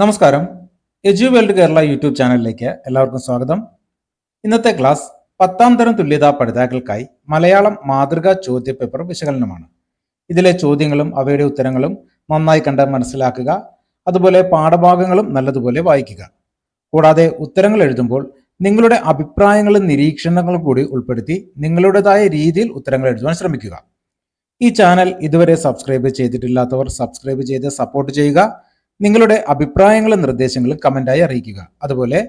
നമസ്കാരം. എജു world Kerala YouTube ചാനലിലേക്ക് എല്ലാവർക്കും സ്വാഗതം. ഇന്നത്തെ ക്ലാസ് പത്താം തരം തുല്യതാ പഠിതാക്കൾക്കായി മലയാളം മാതൃകാ ചോദ്യപേപ്പർ വിശകലനമാണ്. ഇതിലെ ചോദ്യങ്ങളും അവയുടെ ഉത്തരങ്ങളും നന്നായി കണ്ട് മനസ്സിലാക്കുക അതുപോലെ പാഠഭാഗങ്ങളും നല്ലതുപോലെ വായിക്കുക. കൂടാതെ ഉത്തരങ്ങൾ എഴുതുമ്പോൾ നിങ്ങളുടെ അഭിപ്രായങ്ങളും നിരീക്ഷണങ്ങളും കൂടി ഉൾപ്പെടുത്തി നിങ്ങളുടേതായ രീതിയിൽ ഉത്തരങ്ങൾ എഴുതുവാൻ ശ്രമിക്കുക. ഈ ചാനൽ ഇതുവരെ സബ്സ്ക്രൈബ് ചെയ്തിട്ടില്ലാത്തവർ സബ്സ്ക്രൈബ് ചെയ്ത് സപ്പോർട്ട് ചെയ്യുക. നിങ്ങളുടെ അഭിപ്രായങ്ങളും നിർദ്ദേശങ്ങളും കമന്റായി അറിയിക്കുക. അതുപോലെ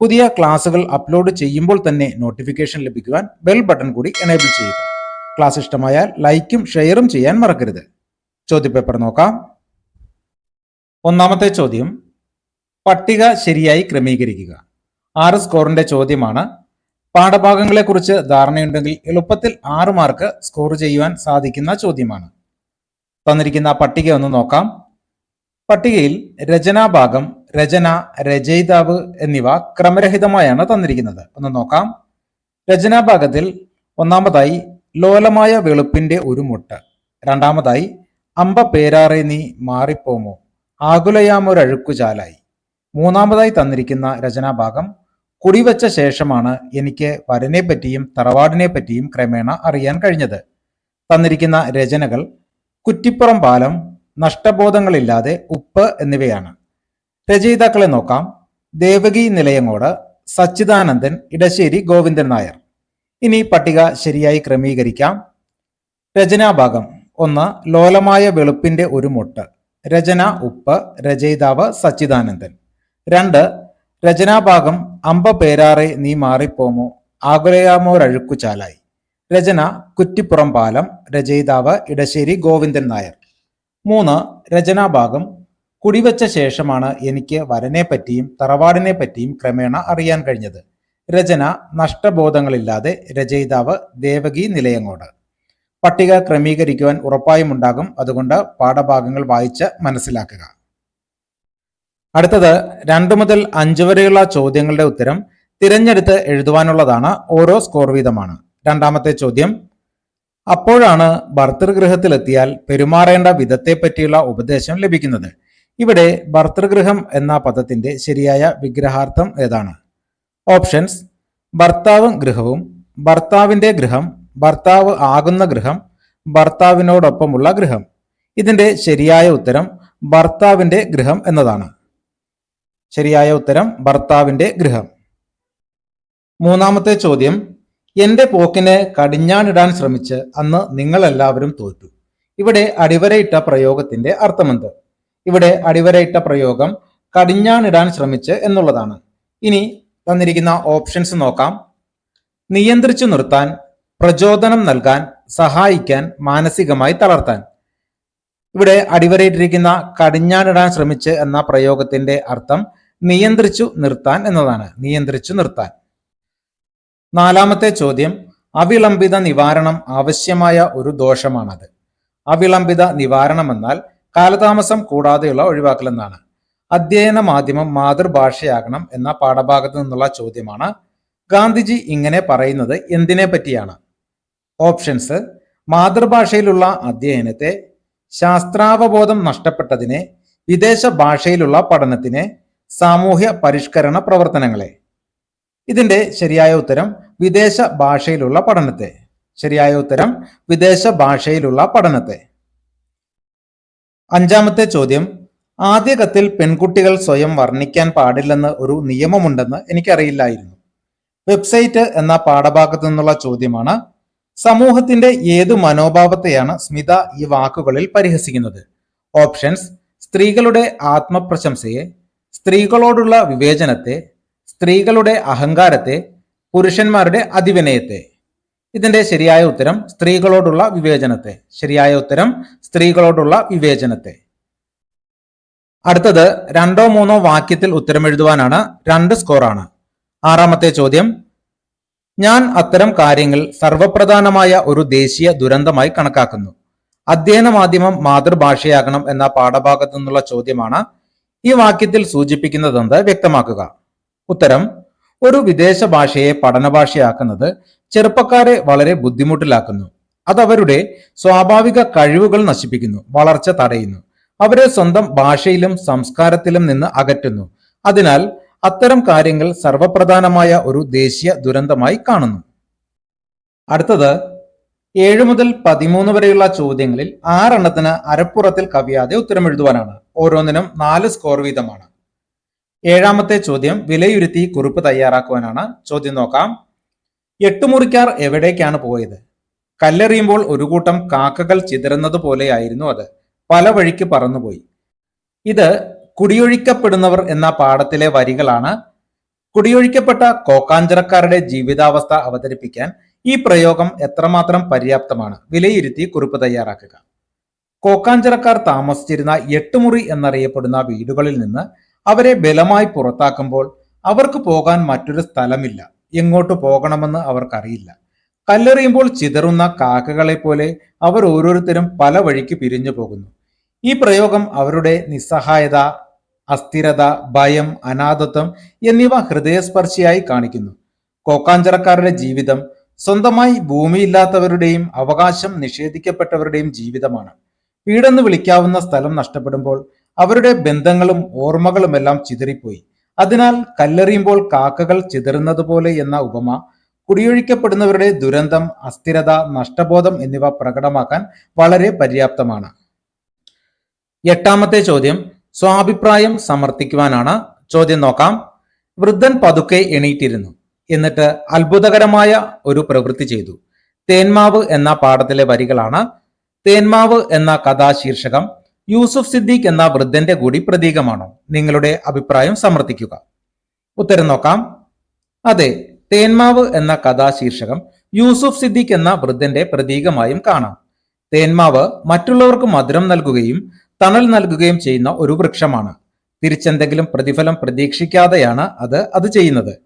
പുതിയ ക്ലാസ്സുകൾ അപ്ലോഡ് ചെയ്യുമ്പോൾ തന്നെ നോട്ടിഫിക്കേഷൻ ലഭിക്കുവാൻ ബെൽ ബട്ടൺ കൂടി എനേബിൾ ചെയ്യുക. ക്ലാസ് ഇഷ്ടമായാൽ ലൈക്കും ഷെയറും ചെയ്യാൻ മറക്കരുത്. ചോദ്യപേപ്പർ നോക്കാം. ഒന്നാമത്തെ ചോദ്യം. പട്ടിക ശരിയായി ക്രമീകരിക്കുക. ആറ് സ്കോറിന്റെ ചോദ്യമാണ്. പാഠഭാഗങ്ങളെക്കുറിച്ച് ധാരണയുണ്ടെങ്കിൽ എളുപ്പത്തിൽ ആറ് മാർക്ക് സ്കോർ ചെയ്യുവാൻ സാധിക്കുന്ന ചോദ്യമാണ്. തന്നിരിക്കുന്ന പട്ടിക ഒന്ന് നോക്കാം. പട്ടികയിൽ രചനാഭാഗം രചന രചയിതാവ് എന്നിവ ക്രമരഹിതമായാണ് തന്നിരിക്കുന്നത്. ഒന്ന് നോക്കാം. രചനാഭാഗത്തിൽ ഒന്നാമതായി ലോലമായ വെളുപ്പിന്റെ ഒരു മുട്ട്. രണ്ടാമതായി അമ്പ പേരാറെ നീ മാറിപ്പോമോ? ആകുലയാമൊരഴുക്കുചാലായി മൂന്നാമതായി തന്നിരിക്കുന്ന രചനാഭാഗം കുടിവച്ച ശേഷമാണ് എനിക്ക് വരനെ പറ്റിയും തറവാടിനെ പറ്റിയും ക്രമേണ അറിയാൻ കഴിഞ്ഞത്. തന്നിരിക്കുന്ന രചനകൾ കുറ്റിപ്പുറം പാലം നഷ്ടബോധങ്ങളില്ലാതെ ഉപ്പ് എന്നിവയാണ്. രചയിതാക്കളെ നോക്കാം. ദേവകി നിലയങ്ങോട് സച്ചിദാനന്ദൻ ഇടശ്ശേരി ഗോവിന്ദൻ നായർ. ഇനി പട്ടിക ശരിയായി ക്രമീകരിക്കാം. രചനാഭാഗം ഒന്ന് ലോലമായ വെളുപ്പിന്റെ ഒരു മുട്ട്. രചന ഉപ്പ് രചയിതാവ് സച്ചിദാനന്ദൻ. രണ്ട് രചനാഭാഗം അമ്പ പേരാറെ നീ മാറിപ്പോമോ ആകുലയാമോരഴുക്കുചാലായി. രചന കുറ്റിപ്പുറം പാലം രചയിതാവ് ഇടശ്ശേരി ഗോവിന്ദൻ നായർ. മൂന്ന് രചനാഭാഗം കുടിവച്ച ശേഷമാണ് എനിക്ക് വരനെ പറ്റിയും തറവാടിനെ പറ്റിയും ക്രമേണ അറിയാൻ കഴിഞ്ഞത്. രചന നഷ്ടബോധങ്ങളില്ലാതെ രചയിതാവ് ദേവകി നിലയങ്ങോട്. പട്ടിക ക്രമീകരിക്കുവാൻ ഉറപ്പായും ഉണ്ടാകും അതുകൊണ്ട് പാഠഭാഗങ്ങൾ വായിച്ച് മനസ്സിലാക്കുക. അടുത്തത് രണ്ടു മുതൽ അഞ്ച് വരെയുള്ള ചോദ്യങ്ങളുടെ ഉത്തരം തിരഞ്ഞെടുത്ത് എഴുതുവാനുള്ളതാണ് ഓരോ സ്കോർ വീതമാണ്. രണ്ടാമത്തെ ചോദ്യം അപ്പോഴാണ് ഭർത്തൃഗൃഹത്തിലെത്തിയാൽ പെരുമാറേണ്ട വിധത്തെ പറ്റിയുള്ള ഉപദേശം ലഭിക്കുന്നത്. ഇവിടെ ഭർത്തൃഗൃഹം എന്ന പദത്തിന്റെ ശരിയായ വിഗ്രഹാർത്ഥം ഏതാണ്? ഓപ്ഷൻസ് ഭർത്താവും ഗൃഹവും ഭർത്താവിന്റെ ഗൃഹം ഭർത്താവ് ആകുന്ന ഗൃഹം ഭർത്താവിനോടൊപ്പമുള്ള ഗൃഹം. ഇതിന്റെ ശരിയായ ഉത്തരം ഭർത്താവിന്റെ ഗൃഹം എന്നതാണ്. ശരിയായ ഉത്തരം ഭർത്താവിന്റെ ഗൃഹം. മൂന്നാമത്തെ ചോദ്യം എന്റെ പോക്കിനെ കടിഞ്ഞാണിടാൻ ശ്രമിച്ച് അന്ന് നിങ്ങളെല്ലാവരും തോറ്റു. ഇവിടെ അടിവരയിട്ട പ്രയോഗത്തിന്റെ അർത്ഥമെന്ത്? ഇവിടെ അടിവരയിട്ട പ്രയോഗം കടിഞ്ഞാണിടാൻ ശ്രമിച്ച് എന്നുള്ളതാണ്. ഇനി തന്നിരിക്കുന്ന ഓപ്ഷൻസ് നോക്കാം. നിയന്ത്രിച്ചു നിർത്താൻ പ്രചോദനം നൽകാൻ സഹായിക്കാൻ മാനസികമായി തളർത്താൻ. ഇവിടെ അടിവരയിട്ടിരിക്കുന്ന കടിഞ്ഞാണിടാൻ ശ്രമിച്ച് എന്ന പ്രയോഗത്തിന്റെ അർത്ഥം നിയന്ത്രിച്ചു നിർത്താൻ എന്നതാണ്. നിയന്ത്രിച്ചു നിർത്താൻ. നാലാമത്തെ ചോദ്യം അവിളംബിത നിവാരണം ആവശ്യമായ ഒരു ദോഷമാണത്. അവിളംബിത നിവാരണം എന്നാൽ കാലതാമസം കൂടാതെയുള്ള ഒഴിവാക്കൽ എന്നാണ് അധ്യയന മാധ്യമം മാതൃഭാഷയാകണം എന്ന പാഠഭാഗത്തു നിന്നുള്ള ചോദ്യമാണ്. ഗാന്ധിജി ഇങ്ങനെ പറയുന്നത് എന്തിനെ പറ്റിയാണ്? ഓപ്ഷൻസ് മാതൃഭാഷയിലുള്ള അധ്യയനത്തെ ശാസ്ത്രാവബോധം നഷ്ടപ്പെട്ടതിനെ വിദേശ ഭാഷയിലുള്ള പഠനത്തിനെ സാമൂഹ്യ പരിഷ്കരണ പ്രവർത്തനങ്ങളെ. ഇതിന്റെ ശരിയായ ഉത്തരം വിദേശ ഭാഷയിലുള്ള പഠനത്തെ. ശരിയായ ഉത്തരം വിദേശ ഭാഷയിലുള്ള പഠനത്തെ. അഞ്ചാമത്തെ ചോദ്യം ആദ്യ കത്തിൽ പെൺകുട്ടികൾ സ്വയം വർണിക്കാൻ പാടില്ലെന്ന് ഒരു നിയമമുണ്ടെന്ന് എനിക്കറിയില്ലായിരുന്നു. വെബ്സൈറ്റ് എന്ന പാഠഭാഗത്തു നിന്നുള്ള ചോദ്യമാണ് സമൂഹത്തിന്റെ ഏതു മനോഭാവത്തെയാണ് സ്മിത ഈ വാക്കുകളിൽ പരിഹസിക്കുന്നത്? ഓപ്ഷൻസ് സ്ത്രീകളുടെ ആത്മപ്രശംസയെ സ്ത്രീകളോടുള്ള വിവേചനത്തെ സ്ത്രീകളുടെ അഹങ്കാരത്തെ പുരുഷന്മാരുടെ അതിവിനയത്തെ. ഇതിന്റെ ശരിയായ ഉത്തരം സ്ത്രീകളോടുള്ള വിവേചനത്തെ. ശരിയായ ഉത്തരം സ്ത്രീകളോടുള്ള വിവേചനത്തെ. അടുത്തത് രണ്ടോ മൂന്നോ വാക്യത്തിൽ ഉത്തരം എഴുതുവാനാണ് രണ്ട് സ്കോറാണ്. ആറാമത്തെ ചോദ്യം ഞാൻ അത്തരം കാര്യങ്ങൾ സർവപ്രധാനമായ ഒരു ദേശീയ ദുരന്തമായി കണക്കാക്കുന്നു. അധ്യയന മാധ്യമം മാതൃഭാഷയാകണം എന്ന പാഠഭാഗത്തു നിന്നുള്ള ചോദ്യമാണ് ഈ വാക്യത്തിൽ സൂചിപ്പിക്കുന്നതെന്ന് വ്യക്തമാക്കുക. ഉത്തരം ഒരു വിദേശ ഭാഷയെ പഠനഭാഷയാക്കുന്നത് ചെറുപ്പക്കാരെ വളരെ ബുദ്ധിമുട്ടിലാക്കുന്നു. അത് അവരുടെ സ്വാഭാവിക കഴിവുകൾ നശിപ്പിക്കുന്നു വളർച്ച തടയുന്നു. അവരെ സ്വന്തം ഭാഷയിലും സംസ്കാരത്തിലും നിന്ന് അകറ്റുന്നു. അതിനാൽ അത്തരം കാര്യങ്ങൾ സർവപ്രധാനമായ ഒരു ദേശീയ ദുരന്തമായി കാണുന്നു. അടുത്തത് ഏഴ് മുതൽ പതിമൂന്ന് വരെയുള്ള ചോദ്യങ്ങളിൽ ആറെണ്ണത്തിന് അരപ്പുറത്തിൽ കവിയാതെ ഉത്തരം എഴുതുവാനാണ് ഓരോന്നിനും നാല് സ്കോർ വീതമാണ്. ഏഴാമത്തെ ചോദ്യം വിലയിരുത്തി കുറിപ്പ് തയ്യാറാക്കുവാനാണ്. ചോദ്യം നോക്കാം. എട്ടുമുറിക്കാർ എവിടേക്കാണ് പോയത്? കല്ലെറിയുമ്പോൾ ഒരു കൂട്ടം കാക്കകൾ ചിതറുന്നത് പോലെയായിരുന്നു അത്. പല വഴിക്ക് പറന്നുപോയി. ഇത് കുടിയൊഴിക്കപ്പെടുന്നവർ എന്ന പാഠത്തിലെ വരികളാണ്. കുടിയൊഴിക്കപ്പെട്ട കോക്കാഞ്ചിറക്കാരുടെ ജീവിതാവസ്ഥ അവതരിപ്പിക്കാൻ ഈ പ്രയോഗം എത്രമാത്രം പര്യാപ്തമാണ്? വിലയിരുത്തി കുറിപ്പ് തയ്യാറാക്കുക. കോക്കാഞ്ചിറക്കാർ താമസിച്ചിരുന്ന എട്ടുമുറി എന്നറിയപ്പെടുന്ന വീടുകളിൽ നിന്ന് അവരെ ബലമായി പുറത്താക്കുമ്പോൾ അവർക്ക് പോകാൻ മറ്റൊരു സ്ഥലമില്ല. എങ്ങോട്ട് പോകണമെന്ന് അവർക്കറിയില്ല. കല്ലെറിയുമ്പോൾ ചിതറുന്ന കാക്കകളെ പോലെ അവർ ഓരോരുത്തരും പല വഴിക്ക് പിരിഞ്ഞു പോകുന്നു. ഈ പ്രയോഗം അവരുടെ നിസ്സഹായത അസ്ഥിരത ഭയം അനാഥത്വം എന്നിവ ഹൃദയസ്പർശിയായി കാണിക്കുന്നു. കോക്കാഞ്ചറക്കാരുടെ ജീവിതം സ്വന്തമായി ഭൂമിയില്ലാത്തവരുടെയും അവകാശം നിഷേധിക്കപ്പെട്ടവരുടെയും ജീവിതമാണ്. വീടെന്ന് വിളിക്കാവുന്ന സ്ഥലം നഷ്ടപ്പെടുമ്പോൾ അവരുടെ ബന്ധങ്ങളും ഓർമ്മകളുമെല്ലാം ചിതറിപ്പോയി. അതിനാൽ കല്ലെറിയുമ്പോൾ കാക്കകൾ ചിതറുന്നത് പോലെ എന്ന ഉപമ കുടിയൊഴിക്കപ്പെടുന്നവരുടെ ദുരന്തം അസ്ഥിരത നഷ്ടബോധം എന്നിവ പ്രകടമാക്കാൻ വളരെ പര്യാപ്തമാണ്. എട്ടാമത്തെ ചോദ്യം സ്വാഭിപ്രായം സമർത്ഥിക്കുവാനാണ്. ചോദ്യം നോക്കാം. വൃദ്ധൻ പതുക്കെ എണീറ്റിരുന്നു. എന്നിട്ട് അത്ഭുതകരമായ ഒരു പ്രവൃത്തി ചെയ്തു. തേന്മാവ് എന്ന പാഠത്തിലെ വരികളാണ്. തേന്മാവ് എന്ന കഥാശീർഷകം യൂസുഫ് സിദ്ദീഖ് എന്ന വൃദ്ധന്റെ കൂടി പ്രതീകമാണോ? നിങ്ങളുടെ അഭിപ്രായം സമർത്ഥിക്കുക. ഉത്തരം നോക്കാം. അതെ തേന്മാവ് എന്ന കഥാശീർഷകം യൂസുഫ് സിദ്ദീഖ് എന്ന വൃദ്ധന്റെ പ്രതീകമായും കാണാം. തേന്മാവ് മറ്റുള്ളവർക്ക് മധുരം നൽകുകയും തണൽ നൽകുകയും ചെയ്യുന്ന ഒരു വൃക്ഷമാണ്. തിരിച്ചെന്തെങ്കിലും പ്രതിഫലം പ്രതീക്ഷിക്കാതെയാണ് അത് അത് ചെയ്യുന്നത്.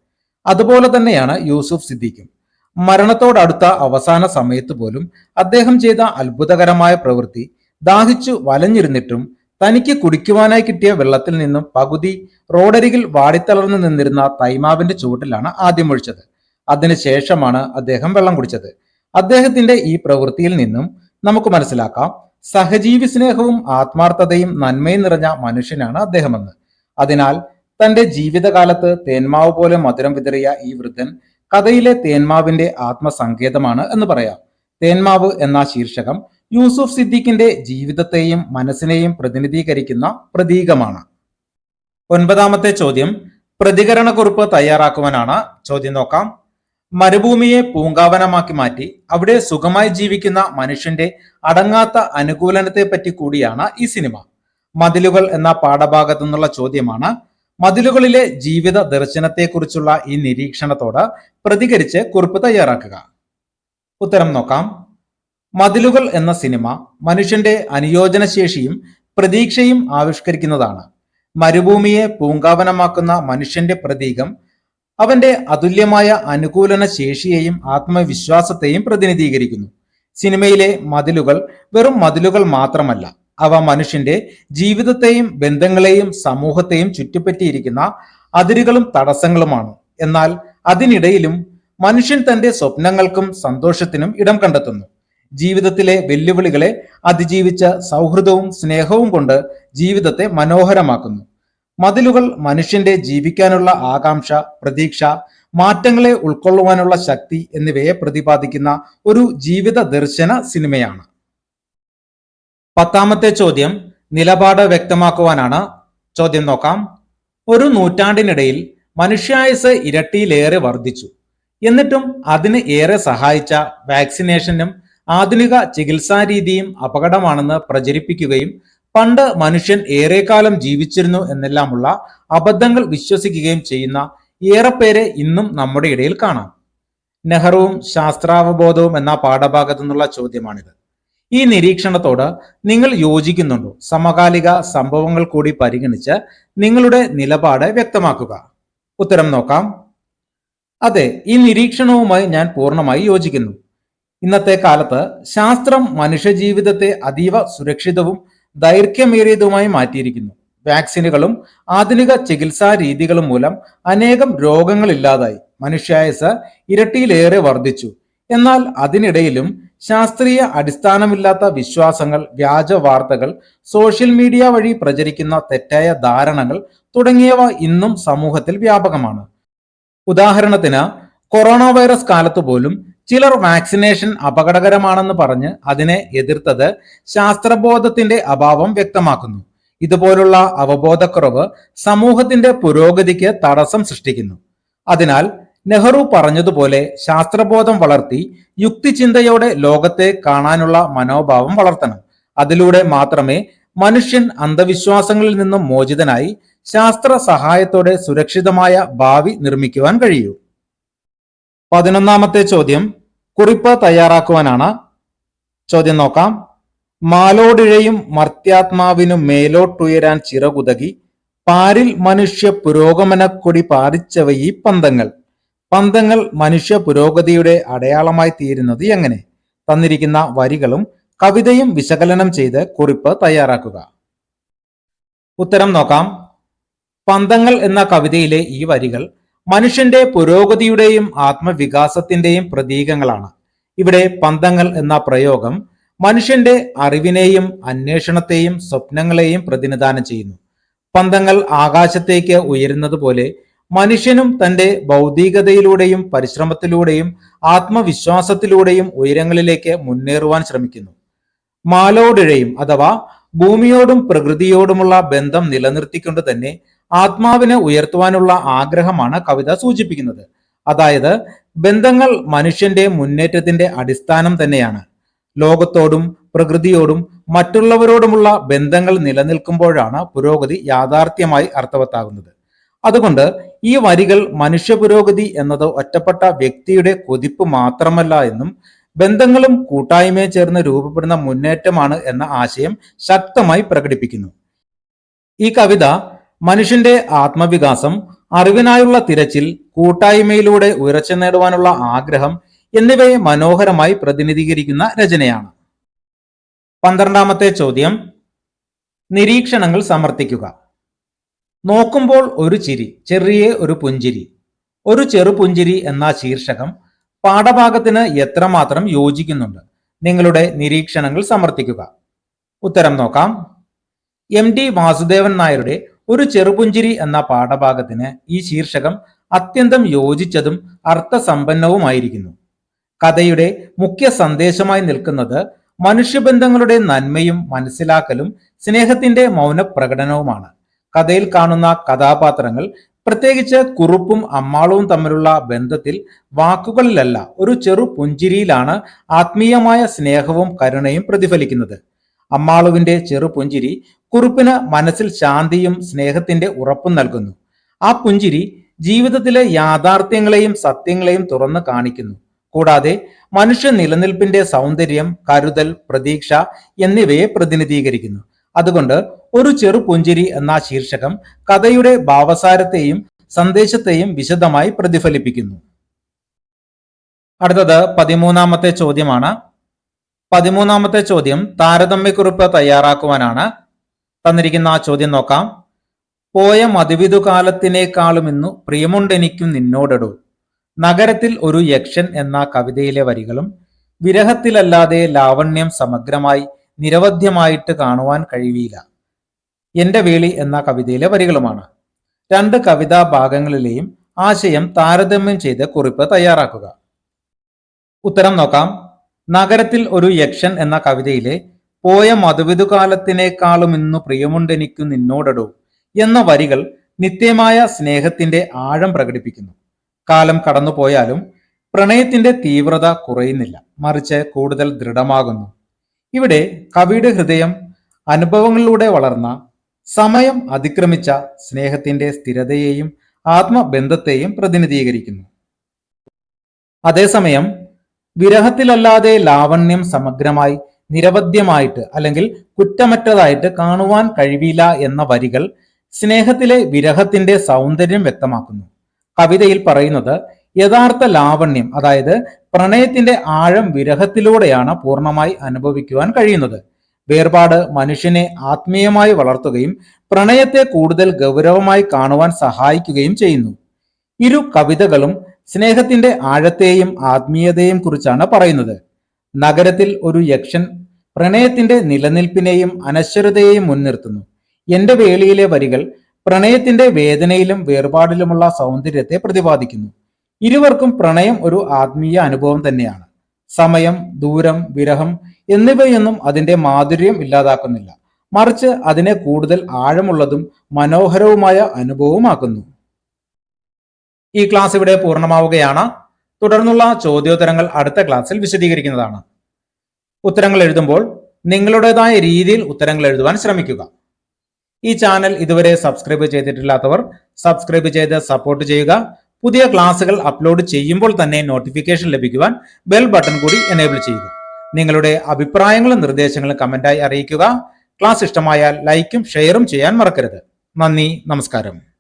അതുപോലെ തന്നെയാണ് യൂസുഫ് സിദ്ദീഖും. മരണത്തോടടുത്ത അവസാന സമയത്ത് പോലും അദ്ദേഹം ചെയ്ത അത്ഭുതകരമായ പ്രവൃത്തി ദാഹിച്ചു വലഞ്ഞിരുന്നിട്ടും തനിക്ക് കുടിക്കുവാനായി കിട്ടിയ വെള്ളത്തിൽ നിന്നും പകുതി റോഡരികിൽ വാടിത്തളർന്നു നിന്നിരുന്ന തൈമാവിന്റെ ചുവട്ടിലാണ് ആദ്യം ഒഴിച്ചത്. അതിനുശേഷമാണ് അദ്ദേഹം വെള്ളം കുടിച്ചത്. അദ്ദേഹത്തിന്റെ ഈ പ്രവൃത്തിയിൽ നിന്നും നമുക്ക് മനസ്സിലാക്കാം സഹജീവി സ്നേഹവും ആത്മാർത്ഥതയും നന്മയും നിറഞ്ഞ മനുഷ്യനാണ് അദ്ദേഹമെന്ന്. അതിനാൽ തന്റെ ജീവിതകാലത്ത് തേന്മാവ് പോലെ മധുരം വിതറിയ ഈ വൃദ്ധൻ കഥയിലെ തേന്മാവിന്റെ ആത്മസങ്കേതമാണ് എന്ന് പറയാം. തേന്മാവ് എന്ന ശീർഷകം യൂസുഫ് സിദ്ദീഖിന്റെ ജീവിതത്തെയും മനസ്സിനെയും പ്രതിനിധീകരിക്കുന്ന പ്രതീകമാണ്. ഒൻപതാമത്തെ ചോദ്യം പ്രതികരണക്കുറിപ്പ് തയ്യാറാക്കുവാനാണ്. ചോദ്യം നോക്കാം. മരുഭൂമിയെ പൂങ്കാവനമാക്കി മാറ്റി അവിടെ സുഖമായി ജീവിക്കുന്ന മനുഷ്യന്റെ അടങ്ങാത്ത അനുകൂലനത്തെ പറ്റി കൂടിയാണ് ഈ സിനിമ. മതിലുകൾ എന്ന പാഠഭാഗത്തു നിന്നുള്ള ചോദ്യമാണ്. മതിലുകളിലെ ജീവിത ദർശനത്തെക്കുറിച്ചുള്ള ഈ നിരീക്ഷണത്തോട് പ്രതികരിച്ച് കുറിപ്പ് തയ്യാറാക്കുക. ഉത്തരം നോക്കാം. മതിലുകൾ എന്ന സിനിമ മനുഷ്യന്റെ അനുയോജനശേഷിയും പ്രതീക്ഷയും ആവിഷ്കരിക്കുന്നതാണ്. മരുഭൂമിയെ പൂങ്കാവനമാക്കുന്ന മനുഷ്യന്റെ പ്രതീകം അവന്റെ അതുല്യമായ അനുകൂലന ശേഷിയെയും ആത്മവിശ്വാസത്തെയും പ്രതിനിധീകരിക്കുന്നു. സിനിമയിലെ മതിലുകൾ വെറും മതിലുകൾ മാത്രമല്ല അവ മനുഷ്യന്റെ ജീവിതത്തെയും ബന്ധങ്ങളെയും സമൂഹത്തെയും ചുറ്റിപ്പറ്റിയിരിക്കുന്ന അതിരുകളും തടസ്സങ്ങളുമാണ്. എന്നാൽ അതിനിടയിലും മനുഷ്യൻ തന്റെ സ്വപ്നങ്ങൾക്കും സന്തോഷത്തിനും ഇടം കണ്ടെത്തുന്നു. ജീവിതത്തിലെ വെല്ലുവിളികളെ അതിജീവിച്ച സൗഹൃദവും സ്നേഹവും കൊണ്ട് ജീവിതത്തെ മനോഹരമാക്കുന്നു. മതിലുകൾ മനുഷ്യന്റെ ജീവിക്കാനുള്ള ആകാംക്ഷ പ്രതീക്ഷ മാറ്റങ്ങളെ ഉൾക്കൊള്ളുവാനുള്ള ശക്തി എന്നിവയെ പ്രതിപാദിക്കുന്ന ഒരു ജീവിത ദർശന സിനിമയാണ്. പത്താമത്തെ ചോദ്യം നിലപാട് വ്യക്തമാക്കുവാനാണ്. ചോദ്യം നോക്കാം. ഒരു നൂറ്റാണ്ടിനിടയിൽ മനുഷ്യായുസ് ഇരട്ടിയിലേറെ വർദ്ധിച്ചു. എന്നിട്ടും അതിന് ഏറെ സഹായിച്ച വാക്സിനേഷനും ആധുനിക ചികിത്സാ രീതിയും അപകടമാണെന്ന് പ്രചരിപ്പിക്കുകയും പണ്ട് മനുഷ്യൻ ഏറെക്കാലം ജീവിച്ചിരുന്നു എന്നെല്ലാമുള്ള അബദ്ധങ്ങൾ വിശ്വസിക്കുകയും ചെയ്യുന്ന ഏറെപ്പേരെ ഇന്നും നമ്മുടെ ഇടയിൽ കാണാം. നെഹ്റുവും ശാസ്ത്രാവബോധവും എന്ന പാഠഭാഗത്തു നിന്നുള്ള ചോദ്യമാണിത്. ഈ നിരീക്ഷണത്തോട് നിങ്ങൾ യോജിക്കുന്നുണ്ടോ? സമകാലിക സംഭവങ്ങൾ കൂടി പരിഗണിച്ച് നിങ്ങളുടെ നിലപാട് വ്യക്തമാക്കുക. ഉത്തരം നോക്കാം. അതെ ഈ നിരീക്ഷണവുമായി ഞാൻ പൂർണമായി യോജിക്കുന്നു. ഇന്നത്തെ കാലത്ത് ശാസ്ത്രം മനുഷ്യജീവിതത്തെ അതീവ സുരക്ഷിതവും ദൈർഘ്യമേറിയതുമായി മാറ്റിയിരിക്കുന്നു. വാക്സിനുകളും ആധുനിക ചികിത്സാ രീതികളും മൂലം അനേകം രോഗങ്ങളില്ലാതായി. മനുഷ്യായുസ് ഇരട്ടിയിലേറെ വർദ്ധിച്ചു. എന്നാൽ അതിനിടയിലും ശാസ്ത്രീയ അടിസ്ഥാനമില്ലാത്ത വിശ്വാസങ്ങൾ വ്യാജ വാർത്തകൾ സോഷ്യൽ മീഡിയ വഴി പ്രചരിക്കുന്ന തെറ്റായ ധാരണകൾ തുടങ്ങിയവ ഇന്നും സമൂഹത്തിൽ വ്യാപകമാണ്. ഉദാഹരണത്തിന് കൊറോണ വൈറസ് കാലത്ത് പോലും ചിലർ വാക്സിനേഷൻ അപകടകരമാണെന്ന് പറഞ്ഞ് അതിനെ എതിർത്തത് ശാസ്ത്രബോധത്തിന്റെ അഭാവം വ്യക്തമാക്കുന്നു. ഇതുപോലുള്ള അവബോധക്കുറവ് സമൂഹത്തിന്റെ പുരോഗതിക്ക് തടസ്സം സൃഷ്ടിക്കുന്നു. അതിനാൽ നെഹ്റു പറഞ്ഞതുപോലെ ശാസ്ത്രബോധം വളർത്തി യുക്തിചിന്തയോടെ ലോകത്തെ കാണാനുള്ള മനോഭാവം വളർത്തണം. അതിലൂടെ മാത്രമേ മനുഷ്യൻ അന്ധവിശ്വാസങ്ങളിൽ നിന്നും മോചിതനായി ശാസ്ത്ര സഹായത്തോടെ സുരക്ഷിതമായ ഭാവി നിർമ്മിക്കുവാൻ കഴിയൂ. പതിനൊന്നാമത്തെ ചോദ്യം കുറിപ്പ് തയ്യാറാക്കുവാനാണ്. ചോദ്യം നോക്കാം. മാലോടിഴയും മർത്യാത്മാവിനും മേലോട്ടുയരാൻ ചിറകുതകി പാരിൽ മനുഷ്യ പുരോഗമനക്കൊടി ഈ പന്തങ്ങൾ. പന്തങ്ങൾ മനുഷ്യ പുരോഗതിയുടെ അടയാളമായി തീരുന്നത് എങ്ങനെ? തന്നിരിക്കുന്ന വരികളും കവിതയും വിശകലനം ചെയ്ത് കുറിപ്പ് തയ്യാറാക്കുക. ഉത്തരം നോക്കാം. പന്തങ്ങൾ എന്ന കവിതയിലെ ഈ വരികൾ മനുഷ്യന്റെ പുരോഗതിയുടെയും ആത്മവികാസത്തിന്റെയും പ്രതീകങ്ങളാണ്. ഇവിടെ പന്തങ്ങൾ എന്ന പ്രയോഗം മനുഷ്യന്റെ അറിവിനെയും അന്വേഷണത്തെയും സ്വപ്നങ്ങളെയും പ്രതിനിധാനം ചെയ്യുന്നു. പന്തങ്ങൾ ആകാശത്തേക്ക് ഉയരുന്നത് പോലെ മനുഷ്യനും തന്റെ ഭൗതികതയിലൂടെയും പരിശ്രമത്തിലൂടെയും ആത്മവിശ്വാസത്തിലൂടെയും ഉയരങ്ങളിലേക്ക് മുന്നേറുവാൻ ശ്രമിക്കുന്നു. മാലോടിഴയും അഥവാ ഭൂമിയോടും പ്രകൃതിയോടുമുള്ള ബന്ധം നിലനിർത്തിക്കൊണ്ട് തന്നെ ആത്മാവിനെ ഉയർത്തുവാനുള്ള ആഗ്രഹമാണ് കവിത സൂചിപ്പിക്കുന്നത്. അതായത് ബന്ധങ്ങൾ മനുഷ്യന്റെ മുന്നേറ്റത്തിന്റെ അടിസ്ഥാനം തന്നെയാണ്. ലോകത്തോടും പ്രകൃതിയോടും മറ്റുള്ളവരോടുമുള്ള ബന്ധങ്ങൾ നിലനിൽക്കുമ്പോഴാണ് പുരോഗതി യാഥാർത്ഥ്യമായി അർത്ഥവത്താകുന്നത്. അതുകൊണ്ട് ഈ വരികൾ മനുഷ്യ പുരോഗതി എന്നത് ഒറ്റപ്പെട്ട വ്യക്തിയുടെ കൊതിപ്പ് മാത്രമല്ല എന്നും ബന്ധങ്ങളും കൂട്ടായ്മയും ചേർന്ന് രൂപപ്പെടുന്ന മുന്നേറ്റമാണ് എന്ന ആശയം ശക്തമായി പ്രകടിപ്പിക്കുന്നു. ഈ കവിത മനുഷ്യന്റെ ആത്മവികാസം അറിവിനായുള്ള തിരച്ചിൽ കൂട്ടായ്മയിലൂടെ ഉയർച്ച നേടുവാനുള്ള ആഗ്രഹം എന്നിവയെ മനോഹരമായി പ്രതിനിധീകരിക്കുന്ന രചനയാണ്. പന്ത്രണ്ടാമത്തെ ചോദ്യം നിരീക്ഷണങ്ങൾ സമർത്ഥിക്കുക. നോക്കുമ്പോൾ ഒരു ചിരി ചെറിയ ഒരു പുഞ്ചിരി. ഒരു ചെറുപുഞ്ചിരി എന്ന ശീർഷകം പാഠഭാഗത്തിന് എത്രമാത്രം യോജിക്കുന്നുണ്ട്? നിങ്ങളുടെ നിരീക്ഷണങ്ങൾ സമർത്ഥിക്കുക. ഉത്തരം നോക്കാം. എം. ടി വാസുദേവൻ നായരുടെ ഒരു ചെറുപുഞ്ചിരി എന്ന പാഠഭാഗത്തിന് ഈ ശീർഷകം അത്യന്തം യോജിച്ചതും അർത്ഥസമ്പന്നവുമായിരിക്കുന്നു. കഥയുടെ മുഖ്യ സന്ദേശമായി നിൽക്കുന്നത് മനുഷ്യബന്ധങ്ങളുടെ നന്മയും മനസ്സിലാക്കലും സ്നേഹത്തിന്റെ മൗനപ്രകടനവുമാണ്. കഥയിൽ കാണുന്ന കഥാപാത്രങ്ങൾ പ്രത്യേകിച്ച് കുറുപ്പും അമ്മാളവും തമ്മിലുള്ള ബന്ധത്തിൽ വാക്കുകളിലല്ല ഒരു ചെറു പുഞ്ചിരിയിലാണ് ആത്മീയമായ സ്നേഹവും കരുണയും പ്രതിഫലിക്കുന്നത്. അമ്മാളുവിന്റെ ചെറു പുഞ്ചിരി കുറുപ്പിന് മനസ്സിൽ ശാന്തിയും സ്നേഹത്തിന്റെ ഉറപ്പും നൽകുന്നു. ആ പുഞ്ചിരി ജീവിതത്തിലെ യാഥാർത്ഥ്യങ്ങളെയും സത്യങ്ങളെയും തുറന്നു കാണിക്കുന്നു. കൂടാതെ മനുഷ്യ നിലനിൽപ്പിന്റെ സൗന്ദര്യം കരുതൽ പ്രതീക്ഷ എന്നിവയെ പ്രതിനിധീകരിക്കുന്നു. അതുകൊണ്ട് ഒരു ചെറു പുഞ്ചിരി എന്ന ശീർഷകം കഥയുടെ ഭാവസാരത്തെയും സന്ദേശത്തെയും വിശദമായി പ്രതിഫലിപ്പിക്കുന്നു. അടുത്തത് പതിമൂന്നാമത്തെ ചോദ്യമാണ്. പതിമൂന്നാമത്തെ ചോദ്യം താരതമ്യക്കുറിപ്പ് തയ്യാറാക്കുവാനാണ്. തന്നിരിക്കുന്ന ആ ചോദ്യം നോക്കാം. പോയ മധുവിധു കാലത്തിനേക്കാളും ഇന്നു പ്രിയമുണ്ടെനിക്കും നിന്നോടടു. നഗരത്തിൽ ഒരു യക്ഷൻ എന്ന കവിതയിലെ വരികളും വിരഹത്തിലല്ലാതെ ലാവണ്യം സമഗ്രമായി നിരവധ്യമായിട്ട് കാണുവാൻ കഴിയില്ല എന്റെ വേളി എന്ന കവിതയിലെ വരികളുമാണ്. രണ്ട് കവിതാ ഭാഗങ്ങളിലെയും ആശയം താരതമ്യം ചെയ്ത് കുറിപ്പ് തയ്യാറാക്കുക. ഉത്തരം നോക്കാം. നഗരത്തിൽ ഒരു യക്ഷൻ എന്ന കവിതയിലെ പോയ മധുവിധു കാലത്തിനേക്കാളും ഇന്നു പ്രിയമുണ്ടെനിക്കു നിന്നോടടു എന്ന വരികൾ നിത്യമായ സ്നേഹത്തിന്റെ ആഴം പ്രകടിപ്പിക്കുന്നു. കാലം കടന്നുപോയാലും പ്രണയത്തിന്റെ തീവ്രത കുറയുന്നില്ല. മറിച്ച് കൂടുതൽ ദൃഢമാകുന്നു. ഇവിടെ കവിയുടെ ഹൃദയം അനുഭവങ്ങളിലൂടെ വളർന്ന സമയം അതിക്രമിച്ച സ്നേഹത്തിന്റെ സ്ഥിരതയെയും ആത്മബന്ധത്തെയും പ്രതിനിധീകരിക്കുന്നു. അതേസമയം വിരഹത്തിലല്ലാതെ ലാവണ്യം സമഗ്രമായി നിരവധ്യമായിട്ട് അല്ലെങ്കിൽ കുറ്റമറ്റതായിട്ട് കാണുവാൻ കഴിവില്ല എന്ന വരികൾ സ്നേഹത്തിലെ വിരഹത്തിന്റെ സൗന്ദര്യം വ്യക്തമാക്കുന്നു. കവിതയിൽ പറയുന്നത് യഥാർത്ഥ ലാവണ്യം അതായത് പ്രണയത്തിന്റെ ആഴം വിരഹത്തിലൂടെയാണ് പൂർണമായി അനുഭവിക്കുവാൻ കഴിയുന്നത്. വേർപാട് മനുഷ്യനെ ആത്മീയമായി വളർത്തുകയും പ്രണയത്തെ കൂടുതൽ ഗൗരവമായി കാണുവാൻ സഹായിക്കുകയും ചെയ്യുന്നു. ഇരു കവിതകളും സ്നേഹത്തിന്റെ ആഴത്തെയും ആത്മീയതയെയും കുറിച്ചാണ് പറയുന്നത്. നഗരത്തിൽ ഒരു യക്ഷൻ പ്രണയത്തിന്റെ നിലനിൽപ്പിനെയും അനശ്വരതയെയും മുൻനിർത്തുന്നു. എന്റെ വേളിയിലെ വരികൾ പ്രണയത്തിന്റെ വേദനയിലും വേർപാടിലുമുള്ള സൗന്ദര്യത്തെ പ്രതിപാദിക്കുന്നു. ഇരുവർക്കും പ്രണയം ഒരു ആത്മീയ അനുഭവം തന്നെയാണ്. സമയം ദൂരം വിരഹം എന്നിവയൊന്നും അതിന്റെ മാധുര്യം ഇല്ലാതാക്കുന്നില്ല. മറിച്ച് അതിനെ കൂടുതൽ ആഴമുള്ളതും മനോഹരവുമായ അനുഭവമാക്കുന്നു. ഈ ക്ലാസ് ഇവിടെ പൂർണമാവുകയാണ്. തുടർന്നുള്ള ചോദ്യോത്തരങ്ങൾ അടുത്ത ക്ലാസ്സിൽ വിശദീകരിക്കുന്നതാണ്. ഉത്തരങ്ങൾ എഴുതുമ്പോൾ നിങ്ങളുടേതായ രീതിയിൽ ഉത്തരങ്ങൾ എഴുതുവാൻ ശ്രമിക്കുക. ഈ ചാനൽ ഇതുവരെ സബ്സ്ക്രൈബ് ചെയ്തിട്ടില്ലാത്തവർ സബ്സ്ക്രൈബ് ചെയ്ത് സപ്പോർട്ട് ചെയ്യുക. പുതിയ ക്ലാസ്സുകൾ അപ്ലോഡ് ചെയ്യുമ്പോൾ തന്നെ നോട്ടിഫിക്കേഷൻ ലഭിക്കുവാൻ ബെൽ ബട്ടൺ കൂടി എനേബിൾ ചെയ്യുക. നിങ്ങളുടെ അഭിപ്രായങ്ങളും നിർദ്ദേശങ്ങളും കമന്റായി അറിയിക്കുക. ക്ലാസ് ഇഷ്ടമായാൽ ലൈക്കും ഷെയറും ചെയ്യാൻ മറക്കരുത്. നന്ദി നമസ്കാരം.